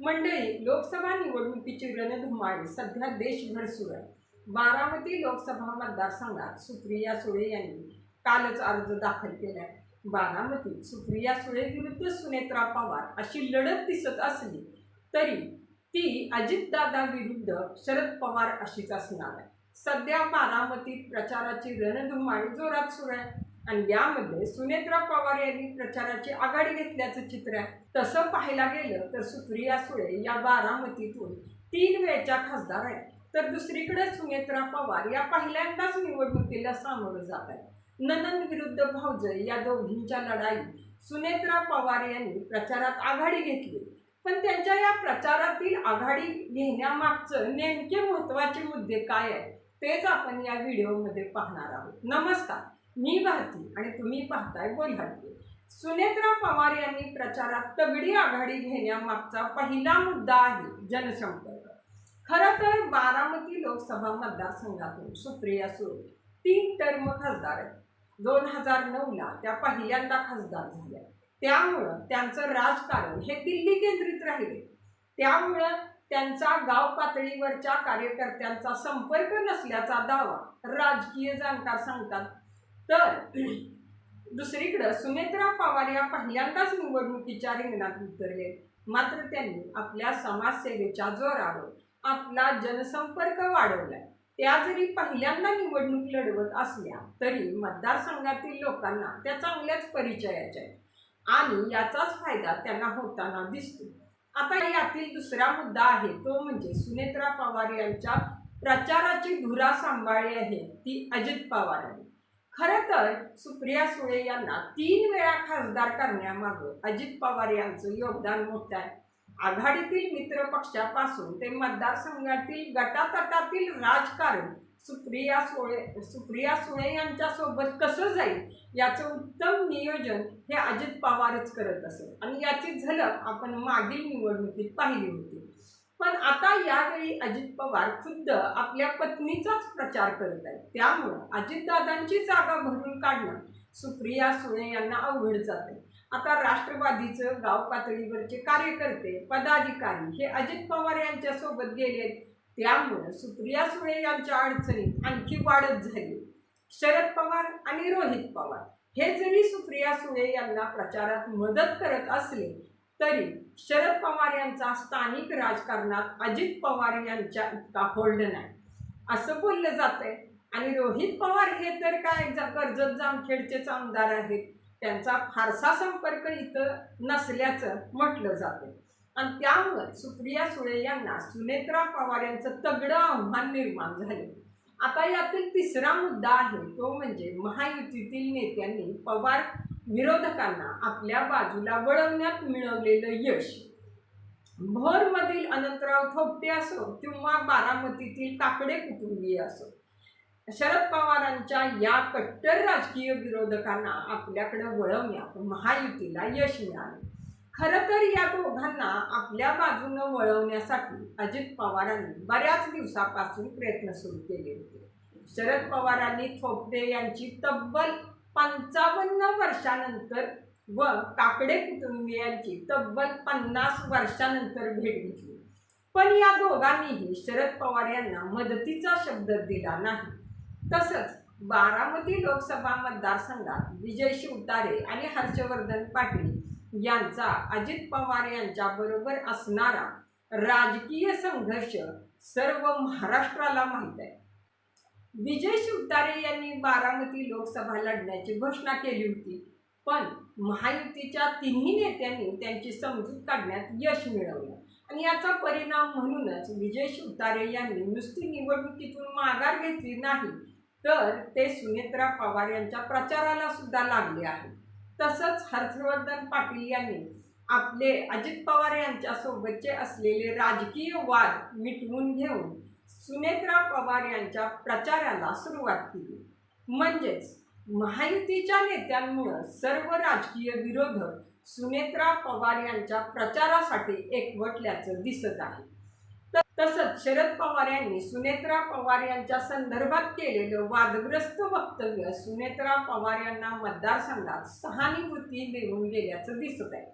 मंडळी लोकसभा निवडणुकीची रणधुमाळी सध्या देशभर सुरू आहे. बारामती लोकसभा मतदारसंघात सुप्रिया सुळे यांनी कालच अर्ज दाखल केलाय. बारामतीत सुप्रिया सुळे विरुद्ध सुनेत्रा पवार अशी लढत दिसत असली तरी ती अजितदादा विरुद्ध शरद पवार अशीच असणार आहे. सध्या बारामतीत प्रचाराची रणधुमाळी जोरात सुरू आहे. आणि यामध्ये सुनेत्रा पवार यांनी प्रचाराची आघाडी घेतल्याचं चित्र आहे. तसं पाहायला गेलं तर सुप्रिया सुळे या बारामतीतून तीन वेळच्या खासदार आहेत. तर दुसरीकडे सुनेत्रा पवार या पहिल्यांदाच निवडणुकीला सामोरं जात आहेत. ननंद विरुद्ध भाऊजय या दोघींच्या लढाईत सुनेत्रा पवार यांनी प्रचारात आघाडी घेतली. पण त्यांच्या या प्रचारातील आघाडी घेण्यामागचं नेमके महत्त्वाचे मुद्दे काय आहेत तेच आपण या व्हिडिओमध्ये पाहणार आहोत. नमस्कार. मी भारती आणि तुम्ही पाहताय बोलहट्टी सुनेत्रा पवार यांनी प्रचारात तगडी आघाडी घेण्यामागचा पहिला मुद्दा आहे जनसंपर्क. खरं तर बारामती लोकसभा मतदारसंघातून सुप्रिया सुळे तीन टर्म खासदार आहेत. दोन हजार नऊला त्या पहिल्यांदा खासदार झाल्या. त्यामुळं त्यांचं राजकारण हे दिल्ली केंद्रित राहिले. त्यामुळं त्यांचा गाव पातळीवरच्या कार्यकर्त्यांचा संपर्क नसल्याचा दावा राजकीय जाणकार सांगतात. तर दुसरीकडं सुनेत्रा पवार या पहिल्यांदाच निवडणुकीच्या रिंगणात उतरले. मात्र त्यांनी आपल्या समाजसेवेच्या जोरावर आपला जनसंपर्क वाढवलाय. त्या जरी पहिल्यांदा निवडणूक लढवत असल्या तरी मतदारसंघातील लोकांना त्या चांगल्याच परिचयाच्या आहेत. आणि याचाच फायदा त्यांना होताना दिसतो आता यातील दुसरा मुद्दा आहे तो म्हणजे सुनेत्रा पवार यांच्या प्रचाराची धुरा सांभाळली आहे ती अजित पवार आहे खरं तर सुप्रिया सुळे यांना तीन वेळा खासदार करण्यामागं अजित पवार यांचं योगदान मोठं आहे. आघाडीतील मित्र पक्षापासून ते मतदारसंघातील गटातटातील राजकारण सुप्रिया सुळे सुप्रिया सुळे यांच्यासोबत कसं जाईल याचं उत्तम नियोजन हे अजित पवारच करत असेल आणि याची झलक आपण मागील निवडणुकीत पाहिली होती. पण आता यावेळी अजित पवार खुद्द आपल्या पत्नीचाच प्रचार करत आहेत. त्यामुळं अजितदादांची जागा भरून काढणं सुप्रिया सुळे यांना अवघड जाते आता राष्ट्रवादीचं गाव पातळीवरचे कार्यकर्ते पदाधिकारी हे अजित पवार यांच्यासोबत गेले त्यामुळं सुप्रिया सुळे यांच्या अडचणीत आणखी वाढत झाली. शरद पवार आणि रोहित पवार हे जरी सुप्रिया सुळे यांना प्रचारात मदत करत असले तरी शरद पवार यांचा स्थानिक राजकारणात अजित पवार यांच्या इतका होल्ड नाही. असं बोललं जातंय. आणि रोहित पवार हे तर काय एकदा कर्जत जामखेडचेच आमदार आहेत. त्यांचा फारसा संपर्क इथं नसल्याचं म्हटलं जातं आणि त्यामुळे सुप्रिया सुळे यांना सुनेत्रा पवार यांचं तगडं आव्हान निर्माण झालं. आता यातील तिसरा मुद्दा आहे तो म्हणजे महायुतीतील नेत्यांनी पवार विरोधकांना आपल्या बाजूला वळवण्यात मिळवलेलं यश. भोरमधील अनंतराव थोपटे असो किंवा बारामतीतील काकडे कुटुंबीय असो शरद पवारांच्या या कट्टर राजकीय विरोधकांना आपल्याकडे वळवण्यात महायुतीला यश मिळाले. खरं तर या दोघांना आपल्या बाजूनं वळवण्यासाठी अजित पवारांनी बऱ्याच दिवसापासून प्रयत्न सुरू केले होते. शरद पवारांनी थोपटे यांची तब्बल पंचावन्न वर्षानंतर व काकडे कुटुंबियांची तब्बल पन्नास वर्षानंतर भेट घेतली. पण या दोघांनीही शरद पवार यांना मदतीचा शब्द दिला नाही. तसंच बारामती लोकसभा मतदारसंघात विजय शिवतारे आणि हर्षवर्धन पाटील यांचा अजित पवार यांच्याबरोबर असणारा राजकीय संघर्ष सर्व महाराष्ट्राला माहीत आहे. विजय शिवतारे यांनी बारामती लोकसभा लढण्याची घोषणा केली होती. पण महायुतीच्या तिन्ही नेत्यांनी त्यांची समजूत काढण्यात यश मिळवलं. आणि याचा परिणाम म्हणूनच विजय शिवतारे यांनी नुसती निवडणुकीतून माघार घेतली नाही तर ते सुनेत्रा पवार यांच्या प्रचाराला सुद्धा लागले आहे तसंच हर्षवर्धन पाटील यांनी आपले अजित पवार यांच्यासोबतचे असलेले राजकीय वाद मिटवून घेऊन सुनेत्रा पवार यांच्या प्रचाराला सुरुवात केली. म्हणजेच महायुतीच्या नेत्यांमुळं सर्व राजकीय विरोधक सुनेत्रा पवार यांच्या प्रचारासाठी एकवटल्याचं दिसत आहे. तसंच शरद पवार यांनी सुनेत्रा पवार यांच्या संदर्भात केलेलं वादग्रस्त वक्तव्य सुनेत्रा पवार यांना मतदारसंघात सहानुभूती देऊन गेल्याचं दिसत आहे.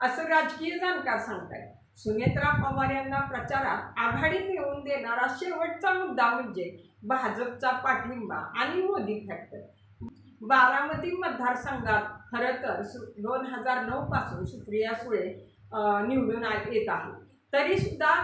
असं राजकीय जाणकार सांगतायत. सुनेत्रा पवार यांना प्रचारात आघाडी मिळवून देणारा शेवटचा मुद्दा म्हणजे भाजपचा पाठिंबा आणि मोदी फॅक्टर. बारामती मतदारसंघात खरं तर दोन हजार नऊ पासून सुप्रिया सुळे निवडून येत आहे तरीसुद्धा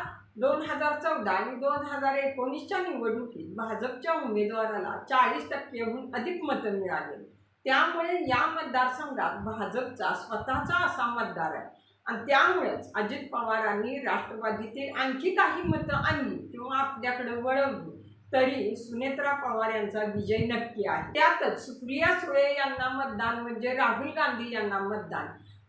दोन हजार चौदा आणि दोन हजार एकोणीसच्या निवडणुकीत भाजपच्या उमेदवाराला चाळीस टक्केहून अधिक मतं मिळाली. त्यामुळे या मतदारसंघात भाजपचा स्वतःचा असा मतदार आहे. आणि त्यामुळेच अजित पवारांनी राष्ट्रवादीतील आणखी काही मतं आणली किंवा आपल्याकडे वळवली तरी सुनेत्रा पवार यांचा विजय नक्की आहे. त्यातच सुप्रिया सुळे यांना मतदान म्हणजे राहुल गांधी यांना मतदान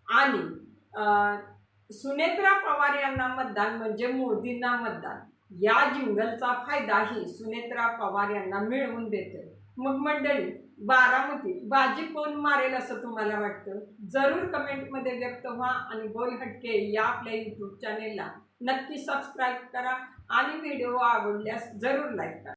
आणि सुनेत्रा पवार यांना मतदान म्हणजे मोदींना मतदान. या जिंगलचा फायदाही सुनेत्रा पवार यांना मिळवून देते मग मंडळी बारामती. बाजी कोण मारेल असं तुम्हाला वाटतं? जरूर कमेंटमध्ये व्यक्त व्हा आणि बोल हटके या आपल्या यूट्यूब चॅनेलला नक्की सबस्क्राईब करा आणि व्हिडिओ आवडल्यास जरूर लाईक करा.